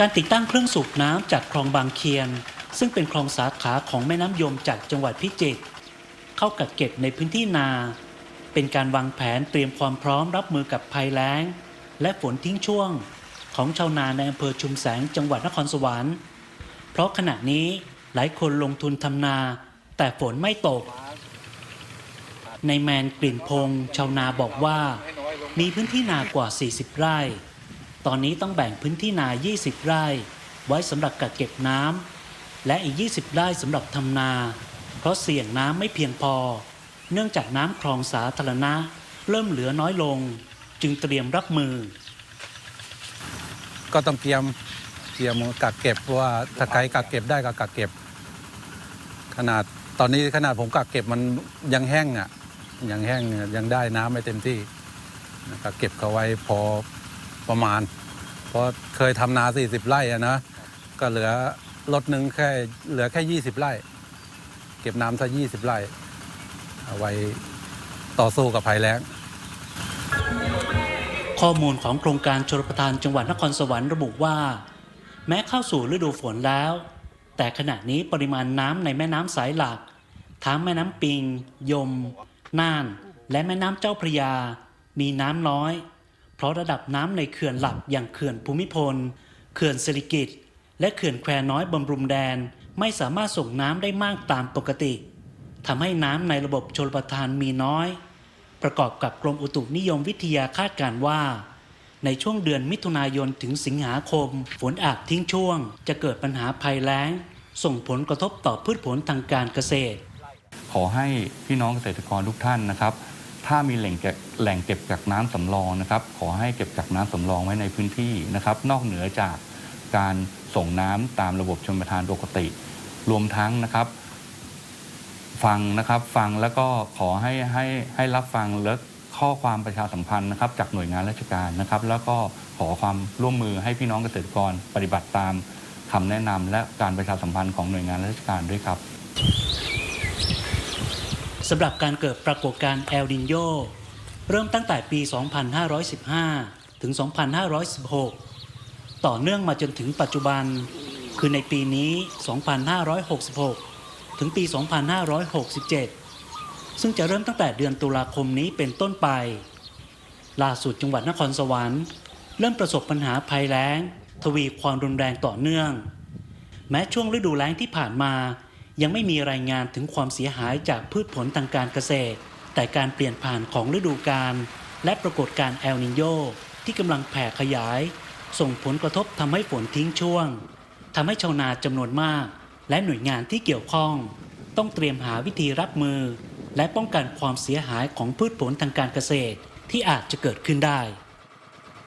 การติดตั้งเครื่องสูบน้ำจากคลองบางเคียน ซึ่งเป็นคลองสาขาของแม่น้ำยมจากจังหวัดพิจิตรเข้ากักเก็บในพื้นที่นา เป็นการวางแผนเตรียมความพร้อมรับมือกับภัยแล้ง และฝนทิ้งช่วง ของชาวนาในอำเภอชุมแสงจังหวัดนครสวรรค์เพราะขณะนี้หลายคนลงทุนทำนา แต่ฝนไม่ตก ในแมนกลิ่นพงชาวนาบอกว่า มีพื้นที่นากว่า 40 ไร่ ตอนนี้ต้องแบ่งพื้นที่นา 20 ไร่ ไว้สำหรับกักเก็บน้ำและอีก 20 ไร่สำหรับทำนา เพราะเสี่ยงน้ำไม่เพียงพอ เนื่องจากน้ำคลองสาธารณะ เริ่มเหลือน้อยลง จึงเตรียมรับมือ ก็ต้องเตรียมเตรียมกักเก็บว่าถ้าใครกักเก็บได้ก็กักเก็บ ขนาดตอนนี้ขนาดผมกักเก็บมันยังแห้งอะยังแห้งยยังได้น้ำไม่เต็มที่กักเก็บเขาไว้พอ ประมาณ เพราะเคยทำนา 40 ไร่อะนะก็เหลือรถหนึ่งแค่เหลือแค่ 20 ไร่ เก็บน้ำซะ20 ไร่เอาไว้ต่อสู้กับภัยแล้งข้อมูลของโครงการชลประทานจังหวัดนครสวรรค์ระบุว่า แม้เข้าสู่ฤดูฝนแล้ว แต่ขณะนี้ปริมาณน้ำในแม่น้ำสายหลัก ทั้งแม่น้ำปิง ยม น่าน และแม่น้ำเจ้าพระยา มีน้ำน้อย เพราะระดับน้ำในเขื่อนหลักอย่างเขื่อนภูมิพล เขื่อนสิริกิตและเขื่อนแควน้อยบำรุงแดนไม่สามารถส่งน้ำได้มากตามปกติทำให้น้ำในระบบชลประทานมีน้อย ประกอบกับกรมอุตุนิยมวิทยาคาดการณ์ว่า ในช่วงเดือนมิถุนายนถึงสิงหาคม ฝนอาจทิ้งช่วง จะเกิดปัญหาภัยแล้ง ส่งผลกระทบต่อพืชผลทางการเกษตร ขอให้พี่น้องเกษตรกรทุกท่านนะครับ ถ้ามีแหล่งเก็บแหล่งเก็บกักน้ำสำรองนะครับ ขอให้เก็บกักน้ำสำรองไว้ในพื้นที่นะครับ นอกเหนือจากการส่งน้ำตามระบบชลประทานปกติ รวมทั้งนะครับ ฟังนะครับฟังแล้วก็ขอให้ให้ให้รับฟังและข้อความประชาสัมพันธ์นะครับ จากหน่วยงานราชการนะครับ แล้วก็ขอความร่วมมือให้พี่น้องเกษตรกรปฏิบัติตามคำแนะนำและการประชาสัมพันธ์ของหน่วยงานราชการด้วยครับ สำหรับการเกิดปรากฏการณ์แอลนินโยเริ่มตั้งแต่ปี 2515 ถึง 2516 ต่อเนื่องมาจนถึงปัจจุบัน คือในปีนี้ 2566 ถึงปี 2567 ซึ่งจะเริ่มตั้งแต่เดือนตุลาคมนี้เป็นต้นไป ล่าสุดจังหวัดนครสวรรค์ เริ่มประสบปัญหาภัยแล้ง ทวีความรุนแรงต่อเนื่อง แม้ช่วงฤดูแล้งที่ผ่านมา ยังไม่มีรายงานถึงความเสียหายจากพืชผลทางการเกษตร แต่การเปลี่ยนผ่านของฤดูกาลและปรากฏการแอลนิโยที่กำลังแผ่ขยาย ส่งผลกระทบทำให้ฝนทิ้งช่วงทำให้ชาวนาจำนวนมาก และหน่วยงานที่เกี่ยวข้อง ต้องเตรียมหาวิธีรับมือ และป้องกันความเสียหายของพืชผลทางการเกษตรที่อาจจะเกิดขึ้นได้